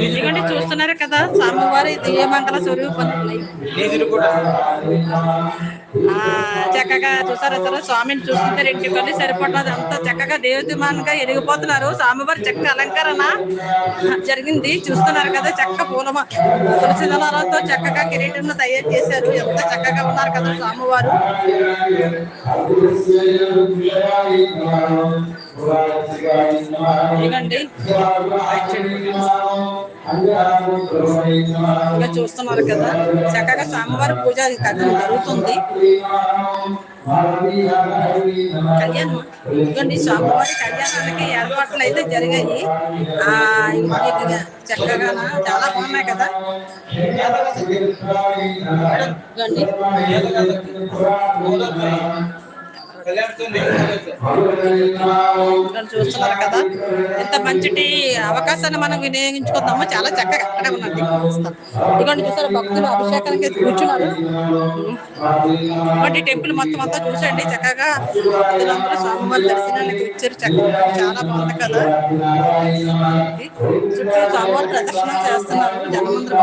ఎందుకంటే చూస్తున్నారు కదా స్వామివారి దివ్యమంగళ స్వరూపం. ఆ, చక్కగా చూసారా సరే? స్వామిని చూస్తుంటే రెండు కళ్ళు సరిపడలేదు. అంత చక్కగా దేవతమానంగా ఎరిగిపోతున్నారు. స్వామివారి చక్క అలంకరణ జరిగింది. చూస్తున్నారు కదా చక్క పూలమ తులసి దళాలతో చక్కగా కిరీటంను తయారు చేశారు. ఎంత చక్కగా ఉన్నారు కదా స్వామివారు. ఇంకా చూస్తున్నారు కదా చక్కగా స్వామివారి పూజ జరుగుతుంది. కళ్యాణం ఇదిగోండి స్వామివారి కళ్యాణానికి ఏర్పాట్లు అయితే జరిగాయి. ఆ చక్కగా చాలా బాగున్నాయి కదా. ఇదిగోండి. చూస్తున్నారు కదా. ఎంత మంచిటి అవకాశాన్ని మనం వినియోగించుకుందామో చాలా చక్కగా అక్కడే ఉన్నది ఇదిగోండి చూసారు భక్తులు అభిషేకానికి అయితే కూర్చున్నారు. ఇదిగోండి టెంపుల్ మొత్తం అంతా చూసండి చక్కగా. భక్తులందరూ స్వామివారి దర్శనానికి వచ్చారు చక్కగా. చాలా బాగుంది కదా. చుట్టూ స్వామివారి ప్రదర్శన చేస్తున్నారు జనమందరూ.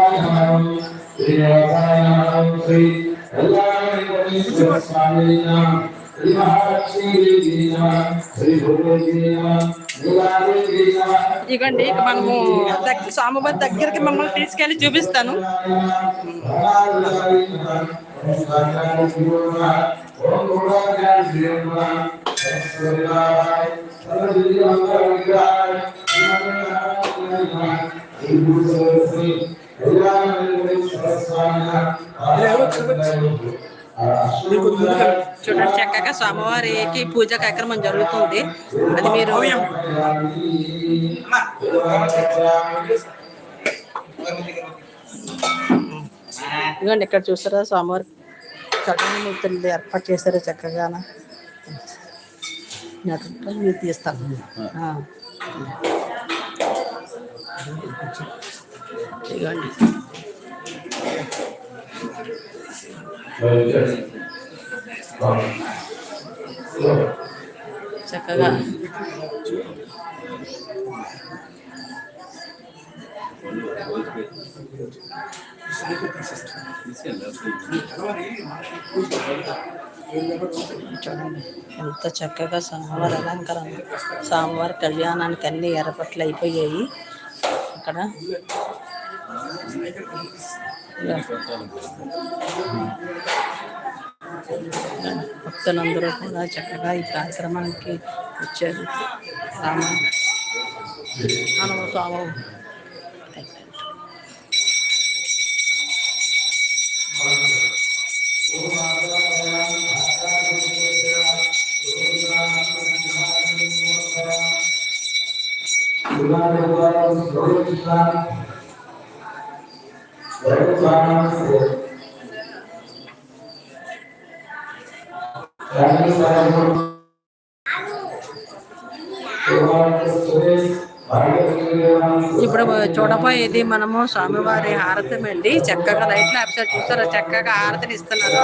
ఇదిగోండి ఇక మనము స్వామివారి దగ్గరికి మమ్మల్ని తీసుకెళ్ళి చూపిస్తాను. చూడండి చక్కగా స్వామివారికి పూజ కార్యక్రమం జరుగుతుంది. అది మీరు ఇదిగోండి ఇక్కడ చూసారా స్వామివారి చక్కని మూర్తులు ఏర్పాటు చేశారు చక్కగా. తీస్తాను. ఇదిగోండి. చక్కగా. ఎంత చక్కగా స్వామివారి అలంకరణ స్వామివారి కళ్యాణానికి అన్ని ఏర్పాట్లు అయిపోయాయి. ఇక్కడ భక్తులందరూ కూడా చక్కగా ఈ కార్యక్రమానికి వచ్చారు. రామ మనము స్వామి. ఇప్పుడు చూడబోయేది మనము స్వామివారి హారతి అండి. చక్కగా లైట్లు ఆఫీసర్ చూస్తారా చక్కగా హారతిని ఇస్తున్నారు.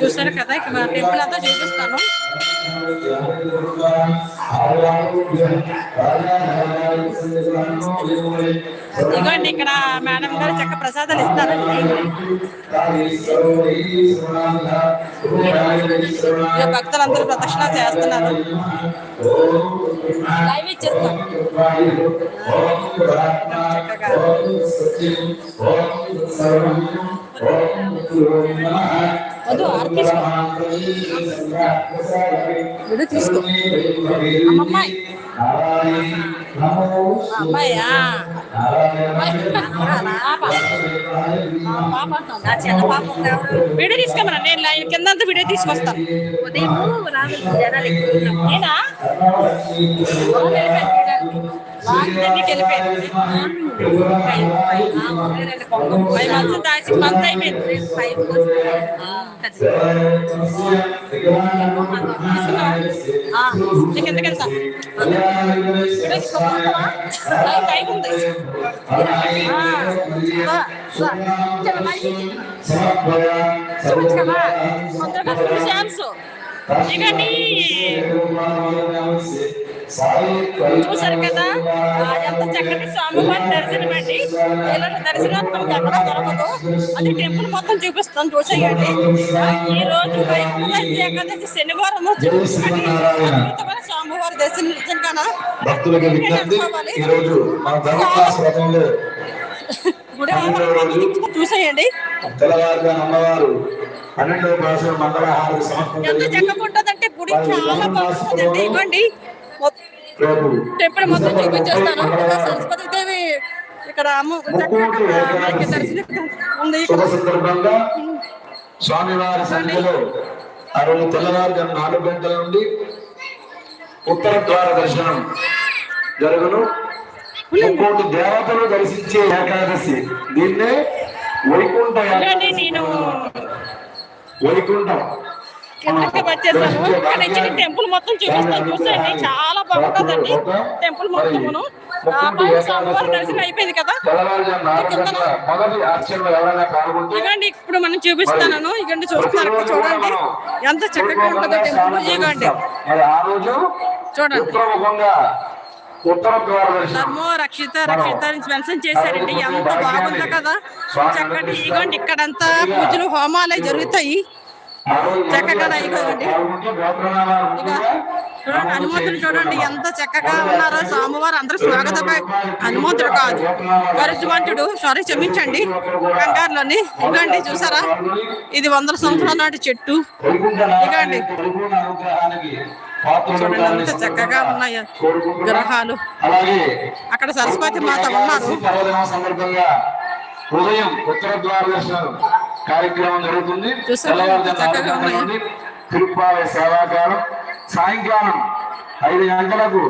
చూసారు కదా ఇక్కడ టెంపుల్ అంతా చూపిస్తాను ఇదిగోండి ఇక్కడ మేడం గారు చక్క ప్రసాదాలు ఇస్తారు. భక్తులందరూ ప్రదక్షిణ చేస్తున్నారు. లైవ్ ఇచ్చేస్తాం. చక్కగా వద్దు ఆరు తీసుకో. విడు తీసుకో. అమ్మాయా. వీడియో తీసుకోమన్నా నేను లైవ్ కింద వీడియో తీసుకొస్తాను ఉదయం జనాలు. నేనా? ఫైవ్ మంత్స్ సిక్స్ మంత్స్ అయిపోయింది. ఫైవ్ వస్తే, ఆ, ఉంటది. ఆ, నీకు ఎందుకు వెళ్తా వీడియో తీసుకోమంటావా? లైవ్ టైం ఉంది ఆ, రా, రా. చాలా లైవ్ ఇచ్చింది. చూపించగలవా? తొందరగా ఫుల్ ఛాన్స్ ఇకండి చూసారు కదా? ఎంత చక్కటి స్వామివారి దర్శనం అండి. ఇలాంటి దర్శనం మనకి ఎక్కడ దొరకదు. అది టెంపుల్ మొత్తం చూపిస్తాను చూసేయండి. ఈ రోజు ఏకాదశి శనివారం అద్భుతమైన స్వామివారి దర్శనం నిజంగానా? భక్తులకి విజ్ఞప్తి ఈరోజు మన ధర్మశాస్త్రంలో గుడి ఆవరణలోకి చూసేయండి. తెల్లవారుగా అమ్మవారు పన్నెండవ భాషలో మంగళహారతి సమర్పణ ఎంత. చక్కగా ఉంటుందంటే గుడి చాలా బాగుంటుందండి. ఇవ్వండి టెంపుల్ మొత్తం చూపించేస్తాను. సరస్వతి దేవి ఇక్కడ మనకి దర్శనం ఉంది స్వామివారి సన్నిధిలో ఆ రోజు నాలుగు గంటల నుండి ఉత్తర ద్వార దర్శనం జరుగును. ముక్కోటి దేవతలు దర్శించే ఏకాదశి. దీన్నే వైకుంఠ వైకుంఠం. కిందకి వచ్చేసాను ఇక్కడ నుంచి టెంపుల్ మొత్తం చూపిస్తాను. చూసేయండి చాలా బాగుంటుందండి టెంపుల్ మొత్తమును. స్వామివారి దర్శనం అయిపోయింది కదా? ఇవ్వండి ఇప్పుడు మనం చూపిస్తాను ఇవ్వండి చూస్తున్నారు చూడండి. ఎంత చక్కగా ఉంటుందో టెంపుల్. ఇవ్వండి చూడండి. ధర్మో రక్షిత రక్షిత మెన్షన్ చేశారండి. ఎంత బాగుందో కదా. చక్కటి ఇగోండి ఇక్కడంతా పూజలు హోమాలే జరుగుతాయి. చక్కగా చూడండి హనుమంతుడు చూడండి ఎంత చక్కగా ఉన్నారో స్వామివారు అందరూ స్వాగతమై హనుమంతుడు కాదు. గరుజ్వంతుడు సారీ క్షమించండి కంగారులోని ఇవ్వండి చూసారా? ఇది వందల సంవత్సరాల నాటి చెట్టు. పాత్రలు చూడండి ఎంత చక్కగా ఉన్నాయి. గ్రహాలు. అక్కడ సరస్వతి మాత ఉన్నారు. ఉదయం ఉత్తర ద్వార దర్శనం కార్యక్రమం జరుగుతుంది? తెల్లవారుజామున తిరుప్పాల సేవాకాలం సాయంకాలం ఐదు గంటలకు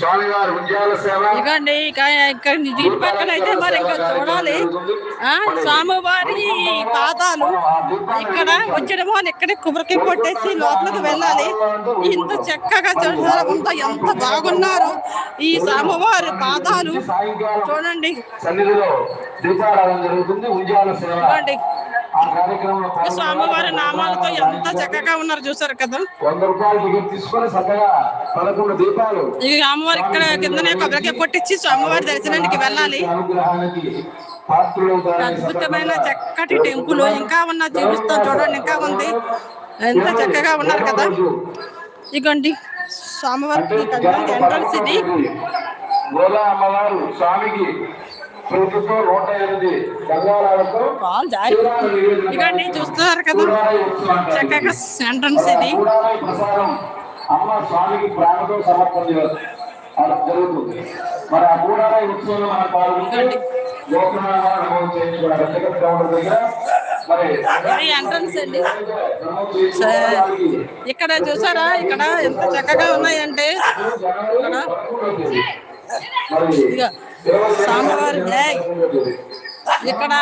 స్వామివారి సేవ. ఇక ఇక్కడ దీని పక్కన అయితే మరి ఇంకా చూడాలి. ఆ స్వామివారి పాదాలు ఇక్కడ వచ్చడం వాళ్ళు ఇక్కడ కుబరికి కొట్టేసి లోపలికి వెళ్ళాలి. ఇంత చక్కగా అంత ఎంత బాగున్నారు. ఈ స్వామివారి పాదాలు చూడండి. సన్నిధిలో దీపారాధన జరుగుతుంది. ఉద్యాల సేవ. స్వామివారి నామాలతో ఎంత చక్కగా ఉన్నారు చూసారు కదా? వంద రూపాయలు టికెట్ తీసుకొని చక్కగా పదకొండు దీపాలు ఈ స్వామివారి ఇక్కడ కిందనే కొబ్బరికాయ కొట్టించి స్వామివారి దర్శనానికి వెళ్ళాలి. అద్భుతమైన చక్కటి టెంపుల్ ఇంకా ఉన్న చూపిస్తాం చూడండి ఇంకా ఉంది. ఎంత చక్కగా ఉన్నారు కదా? ఇగోండి స్వామివారికి ఎంట్రన్స్ ఇది. గోదా అమ్మవారు స్వామికి ప్రతితో నూట ఎనిమిది ఇగోండి చూస్తున్నారు కదా. చక్కగా ఎంట్రన్స్ ఇది. అమ్మ స్వామికి సమర్పణ జరుగుతుంది. మరి ఆ కూడారాయి ఉత్సవంలో మనం పాల్గొంటే చేయించుకోవడం వ్యక్తిగత దగ్గర ఎంట్రన్స్ అండి. ఇక్కడ చూసారా? ఇక్కడ ఎంత చక్కగా ఉన్నాయంటే. ఇక్కడ. స్వామివారి ఇక్కడ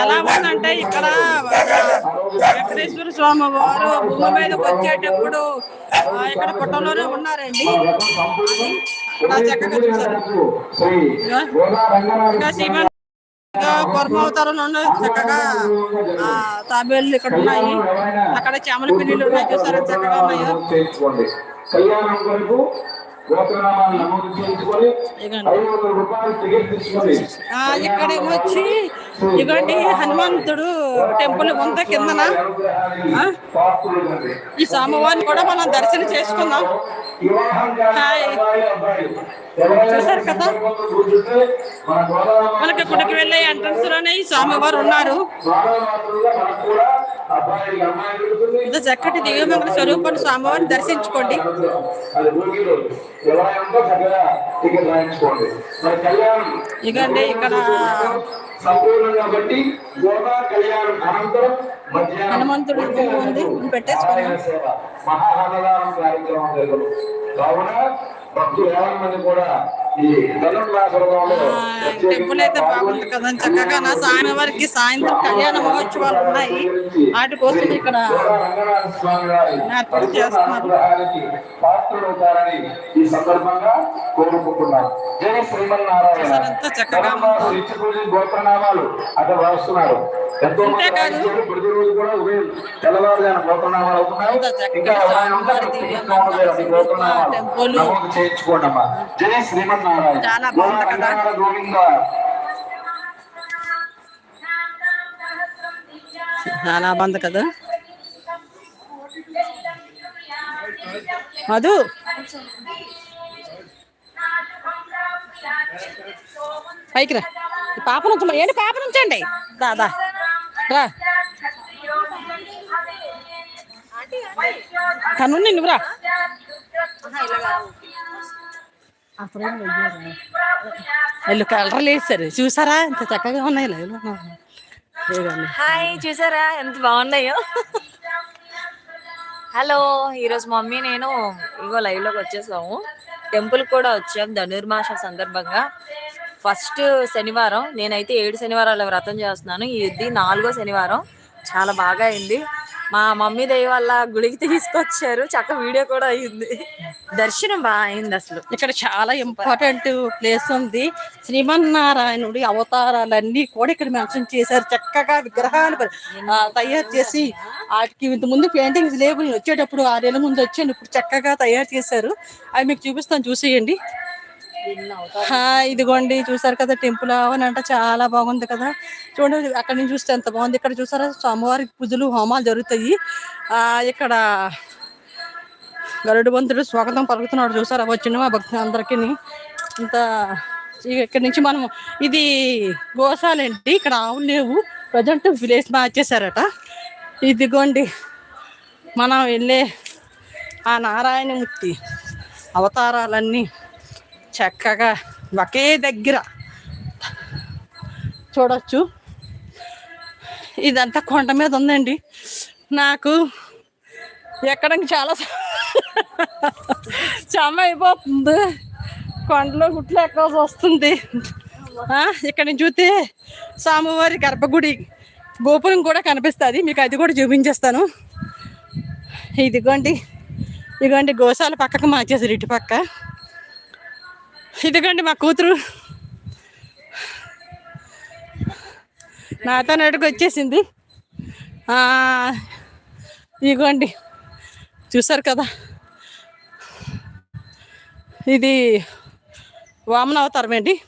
ఎలా ఉందంటే ఇక్కడ వెంకటేశ్వర స్వామి వారు భూమి మీదకి వచ్చేటప్పుడు ఆ, ఇక్కడ పుట్టంలోనే ఉన్నారండి. చక్కగా చూసారు ఇంకా శ్రీమన్ ఇంకా చక్కగా ఆ, తాబేళ్ళు ఇక్కడ ఉన్నాయి. అక్కడ చామల పిల్లిలు ఉన్నాయి. చూసారా? చక్కగా ఉన్నాయో? గోత్రనామాలు నమోదు ఇదిగోండి. ఐదు వందల రూపాయలు టికెట్ తీసుకొని ఆ, ఇగోండి హనుమంతుడు టెంపుల్ ముందు కిందన ఈ స్వామివారిని కూడా మనం దర్శనం చేసుకుందాం. హాయ్. చూసారు కదా? మనకి గుడికి వెళ్ళే ఎంట్రన్స్లోనే ఈ స్వామివారు ఉన్నారు. ఇది చక్కటి దివ్యమంగళ స్వరూపం స్వామివారిని దర్శించుకోండి. ఇగండి ఇక్కడ సంపూర్ణంగా బట్టి గోదా కళ్యాణం అనంతరం మధ్యాహ్నం హనుమంతుడి ఉంది. సేవ, మహా అన్నదానం కార్యక్రమం జరుగును కావున మంది కూడా ఈ టెంపుల్ అయితే బాగుంది కదా. చక్కగా నా స్వామివారికి సాయంత్రం కళ్యాణ మహోత్సవాలు ఉన్నాయి. వాటి కోసం ఇక్కడ ఏర్పాటు చేస్తున్నారు. ఈ సందర్భంగా కోరుకుంటున్నాం శ్రీమన్నారాయణ. చక్కగా గోత్రనామాలు అక్కడ రాస్తున్నారు. అంతేకాదు. టెంపుల్. చేయించుకోండి అమ్మా. జై శ్రీమన్నారాయణ. చాలా బాగుంది కదా? చాలా బాగుంది కదా. మధు. పైకి రా. పాప నుంచి ఏంటి పాప నుంచండి? దాదా రా. కన్ను నువ్వురా వెళ్ళు కలర్లు వేస్తారు చూసారా? ఇంత చక్కగా ఉన్నాయి లైవ్లో హాయ్ చూసారా? ఎంత బాగున్నాయో. హలో ఈరోజు మమ్మీ నేను ఇగో లైవ్లోకి వచ్చేసాము. టెంపుల్ కూడా వచ్చాం ధనుర్మాస సందర్భంగా. ఫస్ట్ శనివారం నేనైతే ఏడు శనివారాలు వ్రతం చేస్తున్నాను. ఇది నాలుగో శనివారం. చాలా బాగా అయింది. మా మమ్మీ దయ వల్ల గుడికి తీసుకొచ్చారు. చక్క వీడియో కూడా అయింది. దర్శనం బాగా అయింది అసలు. ఇక్కడ చాలా ఇంపార్టెంట్ ప్లేస్ ఉంది. శ్రీమన్నారాయణుడి అవతారాలన్నీ కూడా ఇక్కడ మెన్షన్ చేశారు. చక్కగా విగ్రహాలు తయారు చేసి వాటికి ఇంత ముందు పెయింటింగ్స్ లేవు నేను వచ్చేటప్పుడు ఆరేళ్ళ ముందు వచ్చాను. ఇప్పుడు చక్కగా తయారు చేశారు. అవి మీకు చూపిస్తాను. చూసేయండి. ఇదిగోండి చూసారు కదా టెంపుల్ అని అంటే చాలా బాగుంది కదా. చూడండి అక్కడ నుంచి చూస్తే ఎంత బాగుంది. ఇక్కడ చూసారా స్వామివారికి పూజలు హోమాలు జరుగుతాయి. ఇక్కడ గరుడుబంతుడు స్వాగతం పలుకుతున్నాడు. చూసారా వచ్చిన మా భక్తులు అందరికీ. ఇంత ఇక్కడ నుంచి మనం ఇది గోశాలండి ఇక్కడ ఆవులు లేవు. ప్రజెంట్ విలేజ్ మార్చేశారట. ఇదిగోండి మనం వెళ్ళే ఆ నారాయణమూర్తి అవతారాలన్నీ. చక్కగా ఒకే దగ్గర. చూడొచ్చు. ఇదంతా కొండ మీద ఉందండి. నాకు ఎక్కడానికి చాలా చమ్మ అయిపోతుంది. కొండలో గుట్లు ఎక్కాల్సి వస్తుంది ఇక్కడ నుంచి చూస్తే స్వామివారి గర్భగుడి గోపురం కూడా కనిపిస్తుంది. మీకు అది కూడా చూపించేస్తాను. ఇదిగోండి. ఇదిగోండి గోశాల పక్కకు మార్చేసారు ఇటు పక్క. ఇదిగోండి మా కూతురు. నాతో నడుకు వచ్చేసింది. ఆ, ఇదిగోండి. చూసారు కదా? ఇది వామన అవతారం ఏంటి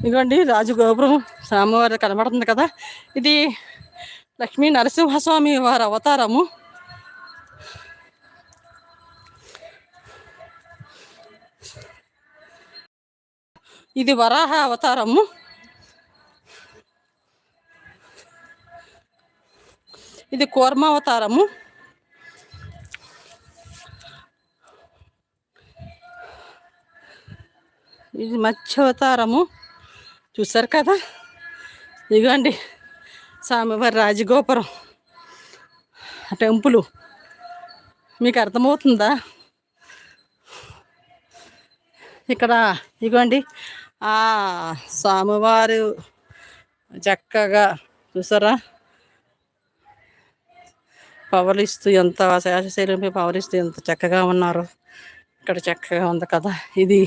ఇదిగోండి రాజు గోపురం స్వామివారి కనబడుతుంది కదా? ఇది లక్ష్మీ నరసింహస్వామి వారి అవతారము. ఇది వరాహ అవతారము. ఇది కూర్మ అవతారము. ఇది మత్స్య అవతారము. చూసారు కదా? ఇదిగోండి స్వామివారి రాజగోపురం. టెంపులు. మీకు అర్థమవుతుందా? ఇక్కడ ఇగోండి ఆ స్వామివారు చక్కగా చూసారా? పవలిస్తూ ఎంత శేషశైలంపై పవలిస్తూ ఎంత చక్కగా ఉన్నారు. ఇక్కడ చక్కగా ఉంది కదా. ఇది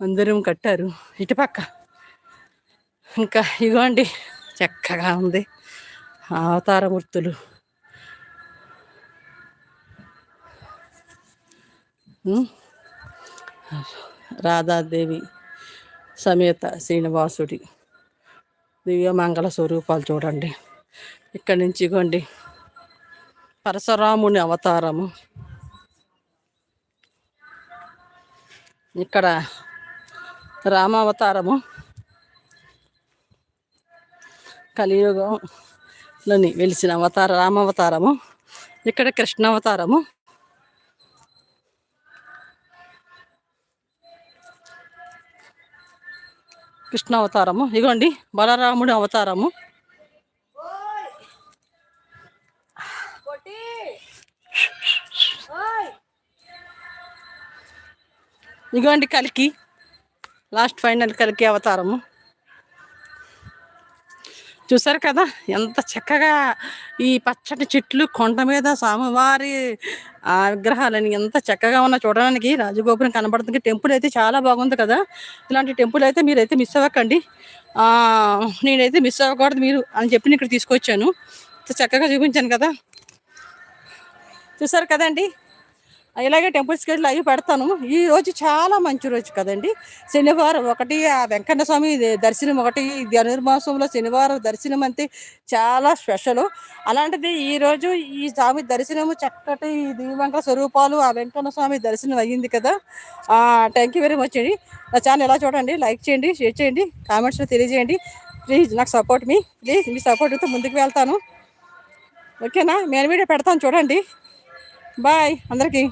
మందిరం కట్టారు. ఇటుపక్క. ఇంకా ఇగోండి చక్కగా ఉంది. అవతారమూర్తులు. రాధాదేవి. సమేత శ్రీనివాసుడి దివ్య మంగళ స్వరూపాలు చూడండి. ఇక్కడి నుంచి ఇగోండి. పరశురాముని అవతారము. ఇక్కడ రామావతారము. కలియుగంలోని వెలిసిన అవతార రామావతారము. ఇక్కడ కృష్ణావతారము. కృష్ణ అవతారము ఇగోండి బలరాముడి అవతారము. ఇగోండి కలికి. లాస్ట్ ఫైనల్ కలికి అవతారము. చూసారు కదా? ఎంత చక్కగా ఈ పచ్చటి చెట్లు కొండ మీద స్వామివారి విగ్రహాలని ఎంత చక్కగా ఉన్నా చూడడానికి రాజగోపురం కనబడుతుంది. టెంపుల్ అయితే చాలా బాగుంది కదా? ఇలాంటి టెంపుల్ అయితే మీరైతే మిస్ అవ్వకండి. నేనైతే మిస్ అవ్వకూడదు మీరు అని చెప్పి ఇక్కడ తీసుకొచ్చాను. చక్కగా చూపించాను కదా? చూసారు కదండి? ఇలాగే టెంపుల్ వెళ్ళి అవి పెడతాను. ఈ రోజు చాలా మంచి రోజు కదండి. శనివారం ఒకటి ఆ వెంకన్న స్వామి దర్శనం ఒకటి ధనుర్మాసంలో శనివారం దర్శనం అంతే చాలా స్పెషల్. అలాంటిది ఈరోజు ఈ స్వామి దర్శనము చక్కటి దివ్యంక స్వరూపాలు ఆ వెంకన్న స్వామి దర్శనం అయ్యింది కదా. థ్యాంక్ యూ వెరీ మచ్ అండి. నా ఛానల్ ఎలా చూడండి లైక్ చేయండి షేర్ చేయండి కామెంట్స్లో తెలియజేయండి. ప్లీజ్ నాకు సపోర్ట్ మీ ప్లీజ్ మీ సపోర్ట్తో ముందుకు వెళ్తాను. ఓకేనా నేను వీడియో పెడతాను చూడండి. బాయ్ అందరికీ.